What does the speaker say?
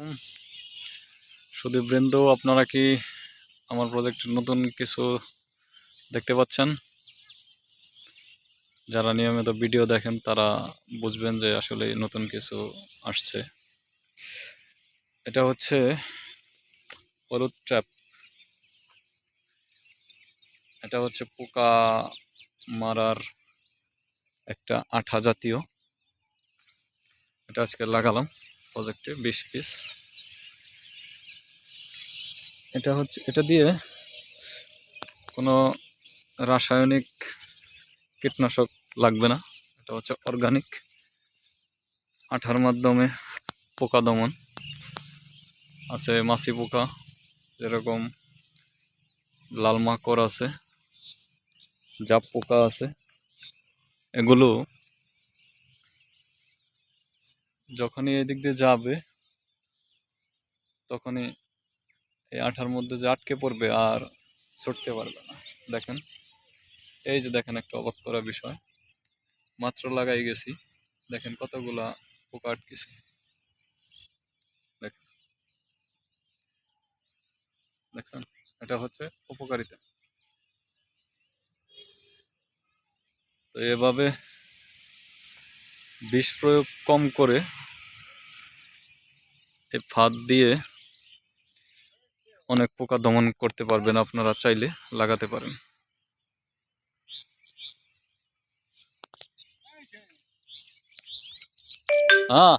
হুম। সুদীপবৃন্দ আপনারা কি আমার প্রজেক্টের নতুন কিছু দেখতে পাচ্ছেন? যারা নিয়মিত ভিডিও দেখেন, তারা বুঝবেন যে আসলে নতুন কিছু আসছে। এটা হচ্ছে হলুদ ট্র্যাপ এটা হচ্ছে পোকা মারার একটা আঠা জাতীয়। এটা আজকে লাগালাম। প্রজেক্টে বিশ পিস এটা হচ্ছে, এটা দিয়ে কোনো রাসায়নিক কীটনাশক লাগবে না। এটা হচ্ছে অর্গানিক, আঠার মাধ্যমে পোকা দমন। আছে মাছি পোকা, যেরকম লাল মাকড় আছে, জাপ পোকা আছে। এগুলো যখনই এদিক দিয়ে যাবে, তখনই এই আঠার মধ্যে যে আটকে পড়বে আর ছুটতে পারবে না। দেখেন, এই যে দেখেন একটা অবাক করা বিষয়। মাত্র লাগাই গেছি। দেখেন কতগুলা পোকা আটকেছে। দেখেন। দেখছেন? এটা হচ্ছে উপকারিতা। তো এভাবে বিষ প্রয়োগ কম করে এই ফাঁদ দিয়ে অনেক পোকা দমন করতে পারবেন আপনারা চাইলে লাগাতে পারেন। হ্যাঁ